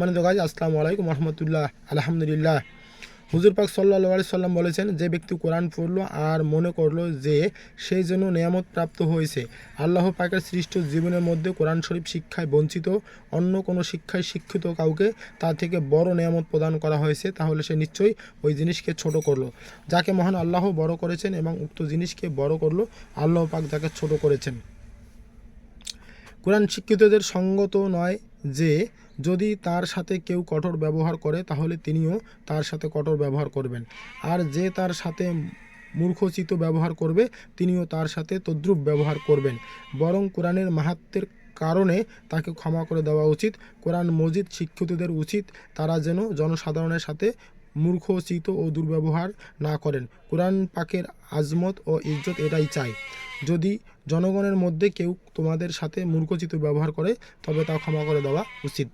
মানে তো গাছ, আসসালামু আলাইকুম রহমতুল্লাহ আলহামদুলিল্লাহ। হুজুর পাক সাল্লাহ আলি সাল্লাম বলেছেন, যে ব্যক্তি কোরআন পড়ল আর মনে করল যে সেই জন্য নিয়ামত প্রাপ্ত হয়েছে। আল্লাহ পাকের সৃষ্ট জীবনের মধ্যে কোরআন শরীফ শিক্ষায় বঞ্চিত, অন্য কোনো শিক্ষায় শিক্ষিত কাউকে তার থেকে বড় নিয়ামত প্রদান করা হয়েছে, তাহলে সে নিশ্চয়ই ওই জিনিসকে ছোট করল। যাকে মহান আল্লাহ বড় করেছেন এবং উক্ত জিনিসকে বড় করল, আল্লাহ পাক যাকে ছোট করেছেন। কোরআন শিক্ষিতদের সঙ্গত নয় যে যদি তার সাথে কেউ কঠোর ব্যবহার করে, তাহলে তিনিও তার সাথে কঠোর ব্যবহার করবেন। আর যে তার সাথে মূর্খচিত ব্যবহার করবে, তিনিও তার সাথে তদ্রুপ ব্যবহার করবেন। বরং কোরআনের মাহাত্মের কারণে তাকে ক্ষমা করে দেওয়া উচিত। কোরআন মজিদ শিক্ষিতদের উচিত, তারা যেন জনসাধারণের সাথে মূর্খচিত ও দুর্ব্যবহার না করেন। কোরআন পাকের আজমত ও ইজ্জত এটাই চায়। যদি জনগণের মধ্যে কেউ তোমাদের সাথে মূর্খচিত ব্যবহার করে, তবে তা ক্ষমা করে দেওয়া উচিত।